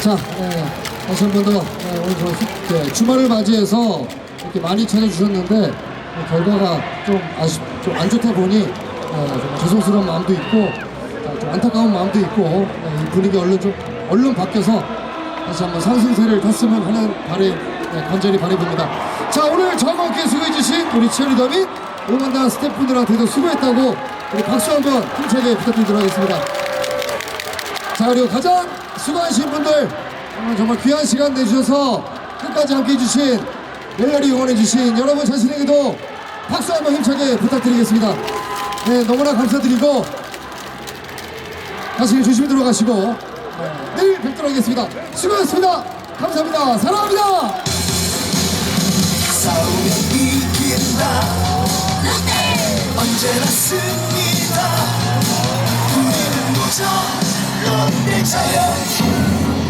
자, 네, 다시 한 번 더 네, 오늘 저 수- 네, 주말을 맞이해서 이렇게 많이 찾아주셨는데 네, 결과가 좀 아쉽, 좀안 좋다 보니 네, 좀 죄송스러운 마음도 있고 아, 좀 안타까운 마음도 있고 네, 이 분위기 얼른 좀 얼른 바뀌어서 다시 한번 상승세를 탔으면 하는 바람 네, 간절히 바라봅니다. 자, 오늘 저와 함께 수고해주신 우리 치어리더 및 응원단 스태프분들한테도 수고했다고 우리 박수 한번 힘차게 부탁드리도록 하겠습니다. 자 그리고 가장 수고하신 분들 정말 정말 귀한 시간 내주셔서 끝까지 함께 해 주신 열렬히 응원해 주신 여러분 자신에게도 박수 한번 힘차게 부탁드리겠습니다. 네 너무나 감사드리고 다시 조심히 들어가시고 네, 내일 뵙도록 하겠습니다. 수고하셨습니다. 감사합니다. 사랑합니다. 싸우면 이긴다. 언제나 씁 니